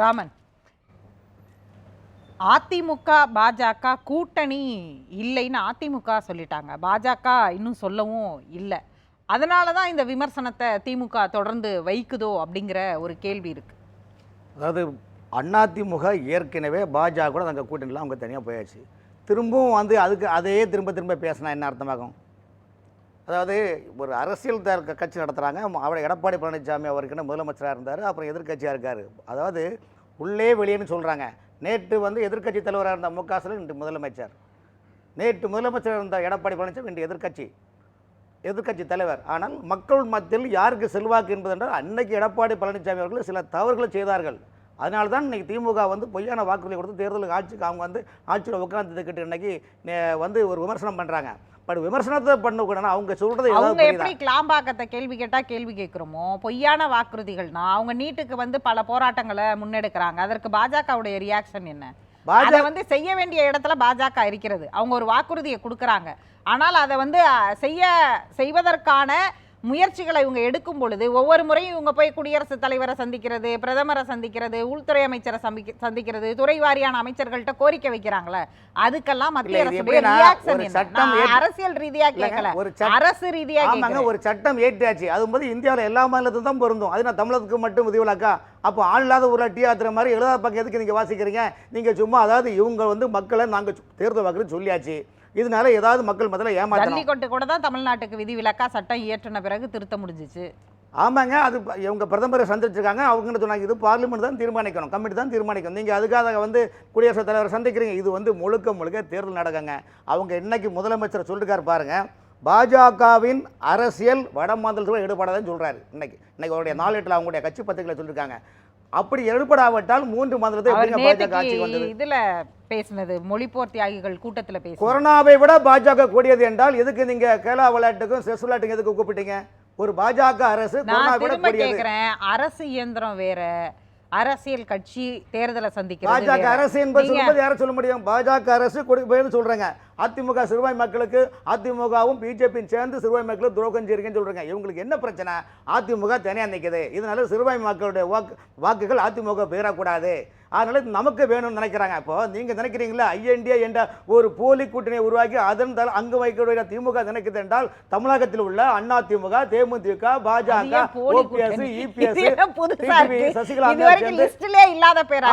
ராமன். அதிமுக பாஜக கூட்டணி இல்லைன்னு அதிமுக சொல்லிட்டாங்க. பாஜக இன்னும் சொல்லவும் இல்லை. அதனால தான் இந்த விமர்சனத்தை திமுக தொடர்ந்து வைக்குதோ அப்படிங்கிற ஒரு கேள்வி இருக்குது அதாவது அதிமுக ஏற்கனவே பாஜக கூட அங்கே கூட்டணியில் அவங்க தனியாக போயாச்சு. திரும்பவும் வந்து அதுக்கு அதையே திரும்ப திரும்ப பேசினா என்ன அர்த்தமாகும்? அதாவது ஒரு அரசியல் த- கட்சி நடத்துகிறாங்க அவர் எடப்பாடி பழனிசாமி அவருக்குன்னு முதலமைச்சராக இருந்தார் அப்புறம் எதிர்க்கட்சியாக இருக்கார். அதாவது உள்ளே வெளியேன்னு சொல்கிறாங்க நேற்று வந்து எதிர்க்கட்சி தலைவராக இருந்த மு க ஸ்டாலின் இன்று முதலமைச்சர். நேற்று முதலமைச்சர் இருந்த எடப்பாடி பழனிசாமி இன்று எதிர்க்கட்சி. எதிர்க்கட்சி தலைவர். ஆனால் மக்கள் மத்தியில் யாருக்கு செல்வாக்கு என்பதென்றால் அன்னைக்கு எடப்பாடி பழனிசாமி அவர்கள் சில தவறுகளை செய்தார்கள். அதனால தான் இன்றைக்கி திமுக வந்து பொய்யான வாக்குறுதி கொடுத்து தேர்தலுக்கு ஆட்சிக்கு அவங்க வந்து ஆட்சியில் உட்காந்துக்கிட்டு இன்றைக்கி வந்து ஒரு விமர்சனம் பண்ணுறாங்க பட் விமர்சனத்தை பண்ண கூட அவங்க சொல்றது அவங்க? எப்படி கிளாம்பாக்கத்தை கேள்வி கேட்டா கேள்வி கேட்குறோமோ? பொய்யான வாக்குறுதிகள்னா அவங்க நீட்டுக்கு வந்து பல போராட்டங்களை முன்னெடுக்கிறாங்க. அதற்கு பாஜகவுடைய ரியாக்ஷன் என்ன? பாஜக அதை வந்து செய்ய வேண்டிய இடத்துல பாஜக இருக்கிறது. அவங்க ஒரு வாக்குறுதியை கொடுக்கறாங்க. ஆனால் அதை வந்து செய்ய செய்வதற்கான முயற்சிகளை இவங்க எடுக்கும் பொழுது ஒவ்வொரு முறையும் இவங்க போய் குடியரசுத் தலைவரை சந்திக்கிறது பிரதமரை சந்திக்கிறது உள்துறை அமைச்சரை சந்திக்க சந்திக்கிறது துறை வாரியான அமைச்சர்கள்ட்ட கோரிக்கை வைக்கிறாங்களே அதுக்கெல்லாம் மத்திய ஏற்று- அரசியல் ரீதியா கேட்கல ஒரு அரசு ரீதியா ஒரு சட்டம் ஏற்றியாச்சு அது வந்து இந்தியாவில் எல்லா மாநிலத்துக்கும் தான் பொருந்தும். அது நான் தமிழகத்துக்கு மட்டும் விதிவிலக்கா? அப்போ ஆள் இல்லாத ஊரில் டீ ஆத்துற மாதிரி எழுதாத பக்கம் எதுக்கு நீங்கள் வாசிக்கிறீங்க? நீங்கள் சும்மா அதாவது இவங்க வந்து மக்களை நாங்கள் தேர்தல் வாக்குன்னு சொல்லியாச்சு. இதனால ஏதாவது மக்கள் மத்தியில் ஏமாற்றணும் ஜல்லிக்கட்டு கூட தான் தமிழ்நாட்டுக்கு விதிவிலக்கா சட்டம் இயற்றின பிறகு திருத்த முடிஞ்சிச்சு. ஆமாங்க அது இவங்க பிரதமரை சந்திச்சிருக்காங்க அவங்க சொன்னாங்க இது பார்லிமெண்ட் தான் தீர்மானிக்கணும் கமிட்டி தான் தீர்மானிக்கணும். நீங்கள் அதுக்காக வந்து குடியரசுத் தலைவரை சந்திக்கிறீங்க இது வந்து முழுக்க முழுக்க தேர்தல் நடக்குங்க. அவங்க இன்னைக்கு முதலமைச்சர் சொல்லிருக்காரு பாருங்க பாஜகவின் அரசியல் வட மாநிலத்தில் ஈடுபடாதுன்னு சொல்றாரு. இன்னைக்கு இன்னைக்கு அவருடைய நாளேட்டில் அவங்களுடைய கட்சி பத்திரிகையில் சொல்லியிருக்காங்க அப்படி ஈடுபடாவிட்டால் மூன்று எப்படிங்க பாஜக வந்தது? இதுல பேசினது மொழிப்போர் தியாகிகள் கூட்டத்துல பேசி கொரோனாவை விட பாஜக கூடியது என்றால் எதுக்கு நீங்க கேலா விளையாட்டுக்கும் செஸ் விளையாட்டுக்கும் எதுக்கு கூப்பிட்டீங்க? ஒரு பாஜக அரசு கொரோனா நான் விட திரும்ப கூடியது. கேக்குறேன் அரசு இயந்திரம் வேற. அரசியல் கட்சி தேர்தலை சந்திக்கிறது பாஜக. அரசு என்பது சொல்லும்போது யாரை சொல்ல முடியும்? பாஜக அரசு கொடுப்பேன்னு சொல்றாங்க. அதிமுக சிறுபாய் மக்களுக்கு அதிமுகவும் பிஜேபியும் சேர்ந்து சிறுபாய் மக்களுக்கு துரோகம் செய்யுங்கன்னு சொல்றாங்க. இவங்களுக்கு என்ன பிரச்சனை? அதிமுக தனியாக நிற்குது இதனால சிறுபாய் மக்களுடைய வாக்கு வாக்குகள் அதிமுக பெயரக்கூடாது. அதனால நமக்கு வேணும்னு நினைக்கிறாங்க இப்போ நீங்க நினைக்கிறீங்களா ஐஎன்டிஏ என்ற ஒரு போலி கூட்டணியை உருவாக்கி அதன் அங்கு வைக்கக்கூடிய திமுக நினைக்குது என்றால் தமிழகத்தில் உள்ள அண்ணா திமுக தேமுதிக பாஜக ஓபிஎஸ்? இபிஎஸ்? சசிகலா இல்லாத பேரா.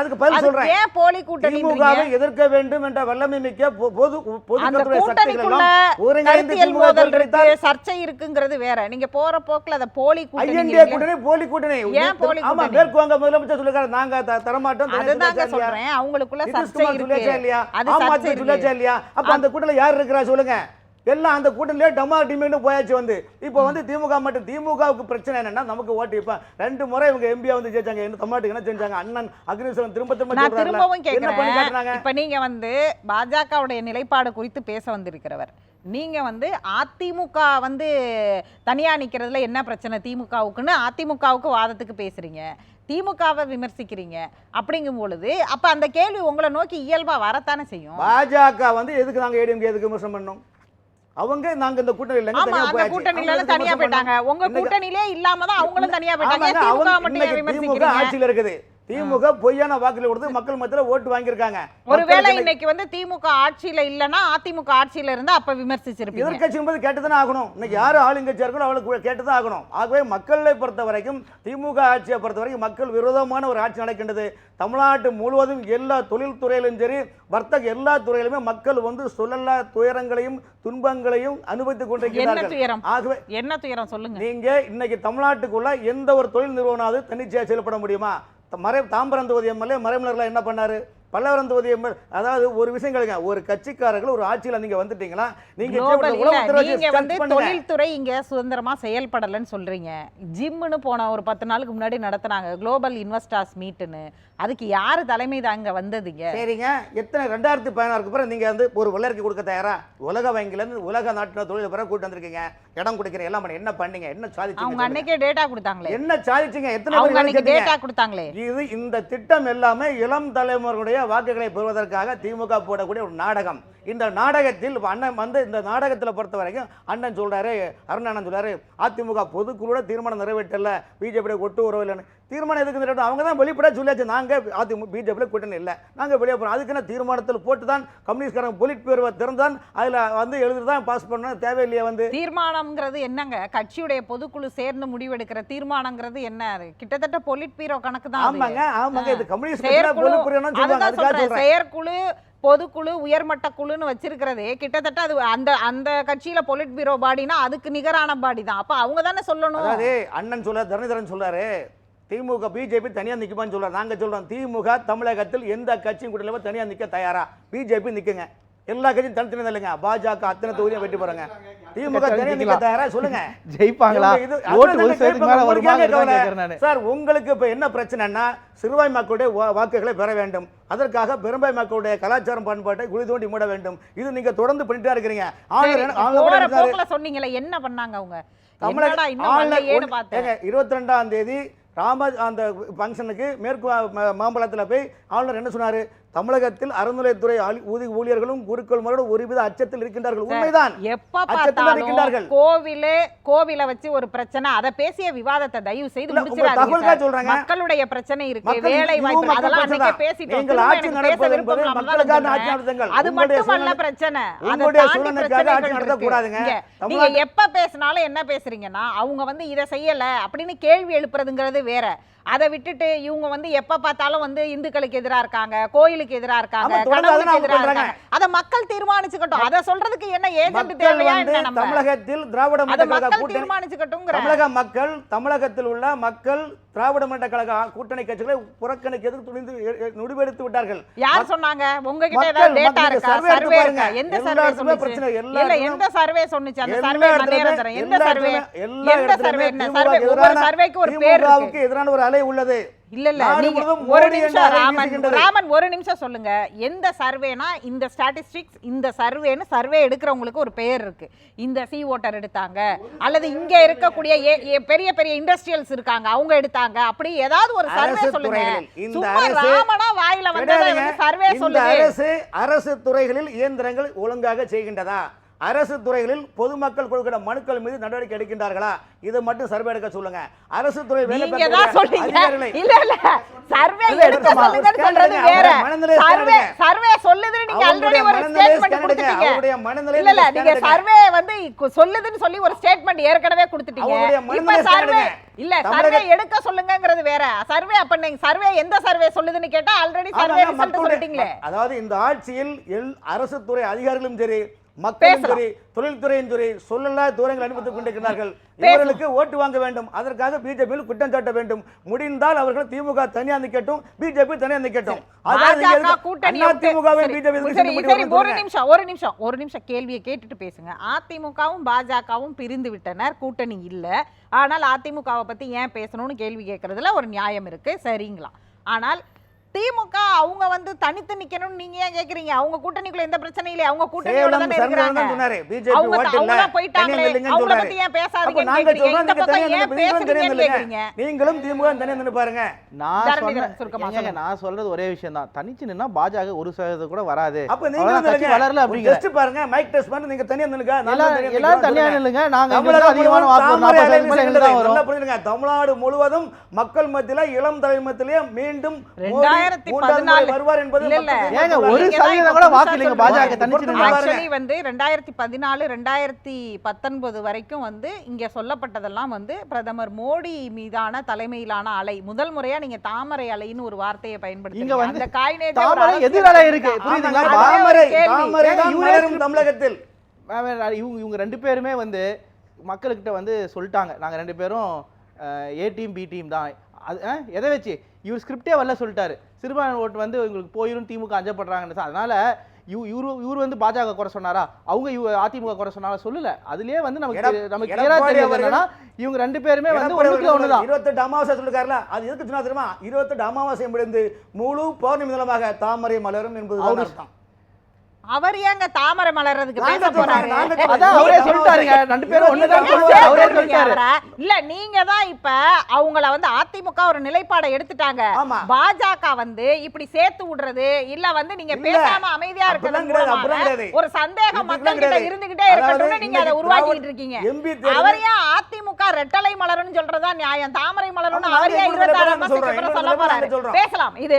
அதுக்கு பதில் சொல்றேன், போலி கூட்டணி திமுகவை எதிர்க்க வேண்டும் என்ற வல்லமை மிக்க பொது பொது சக்திகள் சர்ச்சை இருக்குங்கிறது வேற நீங்க போற போக்குல அத போலி கூட்டணி கூட்டணி போலி கூட்டணி போலி ஆமா கூட்டணி? மேற்கு வங்க முதலமைச்சர் சொல்லிருக்காரு நாங்க தரமாட்டோம் அதுதாங்க? சொல்றேன். அவங்களுக்குள்ள சர்ச்சை நிதிஷ்குமார் சொல்லியாச்சா இருக்கு. இல்லையா? அது ஆம் சர்ச்சை ஆத்மி சொல்லியாச்சா இருக்கு இல்லையா? அப்ப அந்த கூட்டணியில யார் இருக்கிறா சொல்லுங்க. எல்லாம் அந்த கூட்டணியிலே டமா டிமின்னு போயாச்சு வந்து. இப்போ வந்து திமுக மட்டும் திமுகவுக்கு பிரச்சனை என்னன்னா நமக்கு ஓட்டு இப்ப ரெண்டு முறை இவங்க எம்பியா வந்து ஜெயிச்சாங்க. என்ன தமிழ்நாட்டுக்கு என்ன செஞ்சாங்க? அண்ணன் அக்னிஸ்வரன் திரும்ப திரும்ப நான். திரும்பவும் காட்டுனாங்க? இப்ப நீங்க வந்து பாஜகவுடைய நிலைப்பாடு குறித்து பேச வந்திருக்கிறவர். நீங்க வந்து அதிமுக வந்து தனியா நிக்கிறதுல என்ன பிரச்சனை? திமுகவுக்குன்னு அதிமுகவுக்கு வாதத்துக்கு பேசுறீங்க. திமுகவை விமர்சிக்கிறீங்க. அப்படிங்கும் பொழுது அப்ப அந்த கேள்வி உங்களை நோக்கி இயல்பா வரத்தானே செய்யும்? பாஜக வந்து எதுக்கு நாங்க ஏடிஎம்கே எதுக்கு விமர்சனம் பண்ணோம்? அவங்க நாங்க இந்த கூட்டணி இல்லைங்க ஆமா தனியா அந்த. கூட்டணியில தனியா போயிட்டாங்க? உங்க கூட்டணியிலே இல்லாம தான் அவங்களும் தனியா போயிட்டாங்க. திமுக ஆட்சியில் இருக்குது. திமுக பொய்யான வாக்குல கொடுத்து மக்கள் மத்தியில ஓட்டு வாங்கியிருக்காங்க. ஒருவேளை இன்னைக்கு வந்து திமுக ஆட்சியில இல்லனா அதிமுக ஆட்சியில இருந்தா அப்ப விமர்சிச்சிருப்பீங்க. எதிர்க்கட்சி என்பது கேட்டுதானே ஆகணும். இன்னைக்கு யாரு ஆளுங்கட்சியா இருக்கணும் அவளுக்கு கேட்டுதான் ஆகணும். ஆகவே மக்களை பொறுத்த வரைக்கும் திமுக ஆட்சியை பொறுத்த வரைக்கும் மக்கள் விரோதமான ஒரு ஆட்சி நடக்கின்றது. தமிழ்நாட்டு முழுவதும் எல்லா தொழில் துறையிலும் சரி வர்த்தக எல்லா துறையிலுமே மக்கள் வந்து சொல்லல்லா துயரங்களையும் துன்பங்களையும் அனுபவித்துக் கொண்டிருக்கிறார்கள். ஆகவே என்ன துயரம் சொல்லுங்க. நீங்க இன்னைக்கு தமிழ்நாட்டுக்குள்ள எந்த ஒரு தொழில் நிறுவனாவது தன்னிச்சையா செயல்பட முடியுமா? மறை தாம்பரம் தொகுதி எம்எல்ஏ மறைமலர்லாம் என்ன பண்ணார்? பல்லவரம் தொகுதி அதாவது ஒரு விஷயம் கேளுங்க ஒரு கட்சிக்காரர்கள் ஒரு ஆட்சியில நீங்க வந்துட்டீங்களா? நீங்க வந்து. தொழில்துறை இங்க சுதந்திரமா செயல்படலன்னு சொல்றீங்க. ஜிம்னு போன ஒரு பத்து நாளுக்கு முன்னாடி நடத்துனாங்க குளோபல் இன்வெஸ்டர்ஸ் மீட்னு அதுக்கு யாரு தலைமை தாங்க வந்ததுங்க சரிங்க. எத்தனை ரெண்டாயிரத்தி பதினாறுக்கு பிறகு நீங்க வந்து ஒரு வல்லறிக்கை கொடுக்க தயாரா? உலக வங்கியில இருந்து உலக நாட்டின தொழில் பிறகு கூட்டு வந்திருக்கீங்க. இடம் கொடுக்கிற எல்லாம் பண்ணி என்ன பண்ணீங்க? என்ன அவங்க சாதிச்சீங்க அன்னைக்கே டேட்டா கொடுத்தாங்களே. என்ன சாதிச்சீங்க? எத்தனை அவங்க டேட்டா கொடுத்தாங்களே. இது இந்த திட்டம் எல்லாமே இளம் தலைமுறையுடைய வாக்குகளை பெறுவதற்காக திமுக போடக்கூடிய ஒரு நாடகம். இந்த நாடகத்தில் அண்ணன் வந்து இந்த நாடகத்தில் பொறுத்த வரைக்கும் அண்ணன் சொல்றாரு அருணானன் சொல்றாரு அதிமுக பொதுக்குழுல தீர்மானம் நிறைவேற்றல பிஜேபி ஒட்டு உறவு இல்லைன்னு. தீர்மானம் எதுக்கு நிறைவேற்ற அவங்க தான் வெளிப்பட சொல்லியாச்சு. நாங்க அதிமுக பிஜேபியில் கூட்டணி இல்லை. நாங்க வெளியே போறோம். அதுக்கு என்ன தீர்மானத்தில் போட்டு தான் கம்யூனிஸ்ட்காரங்க பொலிட் பேருவை திறந்தான் அதுல வந்து எழுதி தான் பாஸ் பண்ணணும் தேவையில்லையே வந்து. தீர்மானம்ங்கிறது என்னங்க? கட்சியுடைய பொதுக்குழு சேர்ந்து முடிவெடுக்கிற தீர்மானங்கிறது என்ன கிட்டத்தட்ட பொலிட் பீரோ கணக்கு தான். ஆமாங்க ஆமாங்க. இது கம்யூனிஸ்ட் செயற்குழு பொதுக்குழு உயர்மட்ட குழுன்னு வச்சிருக்கிறதே கிட்டத்தட்ட அது அந்த அந்த கட்சியில பொலிட் பீரோ பாடினா அதுக்கு நிகரான பாடி தான். அப்ப அவங்க தானே சொல்லணும்? அதாவது அண்ணன் சொல்ல தரணிதரன் சொல்றாரு திமுக பிஜேபி தனியா நிக்குமான்னு சொல்றாரு. நாங்க சொல்றோம் திமுக தமிழகத்தில் எந்த கட்சியும் கூட இல்லாம தனியா நிக்க தயாரா? பிஜேபி நிக்குங்க. எல்லா கட்சியும் தனித்தனி இல்லைங்க. பாஜக அத்தனை தொகுதியும் வெட்டி போறாங்க திமுக தனியா நிக்க தயாரா சொல்லுங்க. ஜெயிப்பாங்களா? சார் உங்களுக்கு இப்ப என்ன பிரச்சனைன்னா சிறுபாய் மக்களுடைய வாக்குகளை பெற வேண்டும். அதற்காக பெரும்பாய் மக்களுடைய கலாச்சாரம் பண்பாட்டை குழி தோண்டி மூட வேண்டும். இது நீங்க தொடர்ந்து பண்ணிட்டே இருக்கிறீங்க. ஆளுநர் சொன்னீங்களே என்ன பண்ணாங்க அவங்க? தமிழக இருபத்தி ரெண்டாம் தேதி ராம அந்த ஃபங்க்ஷனுக்கு மேற்கு மாம்பழத்தில் போய் ஆளுநர் என்ன சொன்னாரு தமிழகத்தில் அறநிலையத்துறை ஊதி ஊழியர்களும் குருக்கள்மாரோட ஒருவித அச்சத்தில் இருக்கின்றார்கள் உண்மைதான் எப்ப இருக்கின்றார்கள். கோவிலு கோவில வச்சு ஒரு பிரச்சனை அத பேசிய விவாதத்தை தயவு செய்து முடிச்சிடாதீங்க. சொல்றேங்க. மக்களுடைய பிரச்சனை இருக்கு வேலை வாய்ப்பு அதெல்லாம் அன்னைக்கே தான். பேசிட்டோம் நீங்கள் ஆட்சி நடப்பது என்பது நான் ஆட்சி. நடத்துங்கள். அது மட்டுமல்ல பிரச்சனை உங்களுடைய பிரச்சனைகள் ஆட்சி. இங்க நீங்க எப்ப பேசினாலும் என்ன பேசுறீங்கன்னா அவங்க வந்து இதை செய்யல அப்படின்னு கேள்வி எழுப்புறதுங்கிறது வேற. அதை விட்டுட்டு இவங்க வந்து எப்ப பார்த்தாலும் வந்து இந்துக்களுக்கு எதிரா இருக்காங்க கோயிலுக்கு எதிரா இருக்காங்க கடவுளுக்கு எதிரா. இருக்காங்க. அத மக்கள் தீர்மானிச்சுக்கட்டும். அத சொல்றதுக்கு என்ன ஏஜென்ட் தேவையா தமிழகத்தில் திராவிட மக்கள் கூட்டணி தீர்மானிச்சுக்கட்டுங்கிற தமிழக மக்கள் தமிழகத்தில் உள்ள மக்கள் திராவிட முன்னேற்ற கழக கூட்டணி கட்சிகளை புறக்கணிக்கிறதுக்கு துணிந்து முடிவெடுத்து விட்டார்கள். யார் சொன்னாங்க? உங்ககிட்ட ஏதாவது டேட்டா இருக்கா? சர்வே. இருக்கா? எந்த சர்வே சொன்னுச்சு? இல்ல எந்த சர்வே சொன்னுச்சு? அந்த சர்வே இடத்துலயுமே- மன்னேரத்தரம் எந்த எல்லா சர்வே எந்த சர்வே என்ன? சர்வே ஒவ்வொரு சர்வேக்கு ஒரு பேர் இருக்கு. எதிரான ஒரு அலை உள்ளது. இல்ல இல்ல ஒரு நிமிஷம் ராமன். ராமன் ஒரு நிமிஷம் சொல்லுங்க. எந்த சர்வேனா இந்த ஸ்டாட்டிஸ்டிக்ஸ் இந்த சர்வேன்னு சர்வே எடுக்கிறவங்களுக்கு ஒரு பெயர் இருக்கு. இந்த சி ஓட்டர் எடுத்தாங்க. அல்லது இங்க இருக்கக்கூடிய பெரிய பெரிய இண்டஸ்ட்ரியல்ஸ் இருக்காங்க. அவங்க எடுத்தாங்க. அப்படி ஏதாவது ஒரு சர்வே சொல்லுங்க. சும்மா ராமனா வாயில. வந்து சர்வே சொல்லுது. அரசு அரசு துறைகளில் இயந்திரங்கள் ஒழுங்காக செய்கின்றதா? அரசு துறைகளில் பொதுமக்கள் கொடுக்கிற மனுக்கள் மீது நடவடிக்கை எடுக்கின்றார்களா? இதை மட்டும் சர்வே எடுக்க சொல்லுங்க. அரசு துறை வேலை இல்ல இல்ல. சர்வே எடுக்க. சொல்லுங்கன்னு சொல்றது. வேற. சொல்லுதுன்னு நீங்க ஆல்ரெடி ஒரு. கொடுத்துட்டீங்க. அவருடைய இல்ல இல்ல. நீங்க வந்து சொல்லுதுன்னு சொல்லி ஒரு ஸ்டேட்மெண்ட் ஏற்கனவே கொடுத்துட்டீங்க. இப்ப சர்வே. இல்ல சர்வே எடுக்க சொல்லுங்கங்கிறது வேற. சர்வே அப்ப நீங்க சர்வே எந்த சர்வே சொல்லுதுன்னு கேட்டா ஆல்ரெடி சர்வே ரிசல்ட் சொல்லிட்டீங்களே. அதாவது இந்த ஆட்சியில் அரசு துறை அதிகாரிகளும் சரி மக்களும். சரி தொழில்துறையும் சரி சொல்லலா தூரங்கள் அனுமதித்துக் கொண்டிருக்கிறார்கள். இவர்களுக்கு ஓட்டு வாங்க வேண்டும். அதற்காக பிஜேபியில் குற்றம் சாட்ட வேண்டும். முடிந்தால் அவர்கள் திமுக தனியா நிக்கட்டும் பிஜேபி தனியா நிக்கட்டும். ஒரு நிமிஷம் ஒரு நிமிஷம் ஒரு நிமிஷம் கேள்வியை கேட்டுட்டு பேசுங்க. அதிமுகவும் பாஜகவும் பிரிந்து விட்டனர் கூட்டணி இல்ல. ஆனால் அதிமுகவை பத்தி ஏன் பேசணும்னு கேள்வி கேட்கறதுல ஒரு நியாயம் இருக்கு. சரிங்களா? ஆனால் திமுக அவங்க வந்து தனித்து நிக்கணும்னு நீங்க ஏன் கேக்குறீங்க? அவங்க கூட்டணிக்குள்ள எந்த பிரச்சனையும் இல்லை அவங்க கூட்டணியோட தானே அவங்க அவங்க போயிட்டாங்களே. பத்தி ஏன் நாங்க சொல்றோம். இந்த பக்கம் ஏன் நீங்களும் திமுக தனியா நின்னு பாருங்க. நான் சொல்றது ஒரே விஷயம் தான். தனிச்சு நின்னா பாஜக ஒரு சதவீதம் கூட வராது. அப்ப நீங்க கட்சி வளரல அப்படிங்கிற. டெஸ்ட் பாருங்க. மைக் டெஸ்ட் பண்ணி நீங்க தனியா நில்லுங்க. எல்லாரும் தனியா. நில்லுங்க. நாங்க அதிகமான வாக்கு. தமிழ்நாடு முழுவதும் மக்கள் மத்தியில இளம் தலைமத்திலே மீண்டும் ரெண்டாயிரத்தி பதினாலு வருவார் என்பது இல்ல. ஒரு சதவீதம் கூட வாக்கு இல்லைங்க. பாஜக. ஆக்சுவலி வந்து ரெண்டாயிரத்தி பதினாலு ரெண்டாயிரத்தி பத்தொன்பது வரைக்கும் வந்து இங்க சொல்லப்பட்டதெல்லாம் வந்து பிரதமர் மோடி மீதான தலைமையிலான அலை முதல் முறையா நீங்க தாமரை அலைன்னு ஒரு வார்த்தையை பயன்படுத்தி அந்த காய் தாமரை எதிரலை இருக்கு. புரியுதுங்களா தாமரை. தாமரை தான் தமிழகத்தில் இவங்க இவங்க ரெண்டு பேருமே வந்து மக்கள்கிட்ட வந்து சொல்லிட்டாங்க நாங்க ரெண்டு பேரும் ஏ டீம் பி டீம் தான் அது எதை வச்சு? இவர் ஸ்கிரிப்டே வரல சொல்லிட்டாரு. சிறுபான்மை ஓட்டு வந்து உங்களுக்கு போயிரும் திமுக அஞ்சப்படுறாங்கன்னு சொ- அதனால இவ- இவரு இவர் வந்து பாஜக குறை சொன்னாரா? அவங்க இவ- அதிமுக குறை சொன்னாரா சொல்லல. அதுலயே வந்து நமக்கு நமக்கு கிளியரா தெரியுது என்னன்னா இவங்க ரெண்டு பேருமே வந்து அவர்கள் ஒண்ணுதான். இருபத்தெட்டு அமாவாசை சொல்லிருக்காருல அது எதுக்கு தெரியுமா? இருபத்தெட்டு அமாவாசை முடிந்து முழு பௌர்ணமி மூலமாக தாமரை மலரும் என்பது அர்த்தம். அவர் ஏங்க தாமரை மலர்றதுக்கு பேச போறாரு. அதான் அவரே சொல்லிட்டாருங்க ரெண்டு பேரும் ஒண்ணுதான் சொல்லுவாரு அவரே சொல்லிட்டாரு? இல்ல நீங்க தான் இப்ப அவங்கள வந்து அதிமுக ஒரு நிலைப்பாடை எடுத்துட்டாங்க. பாஜக வந்து இப்படி சேர்த்து விடுறது இல்ல வந்து நீங்க. பேசாம அமைதியா இருக்கிறது. ஒரு சந்தேகம் மக்கள் கிட்ட. இருந்துகிட்டே இருக்கட்டும்னு அதாவது நீங்க அதை உருவாக்கிட்டு இருக்கீங்க அவர் ஏன் அதிமுக ரெட்டலை மலர்னு சொல்றதா நியாயம் தாமரை மலர்னு அவர் ஏன் இருபத்தாறு மாசத்துக்கு சொல்ல போறாரு. பேசலாம் இது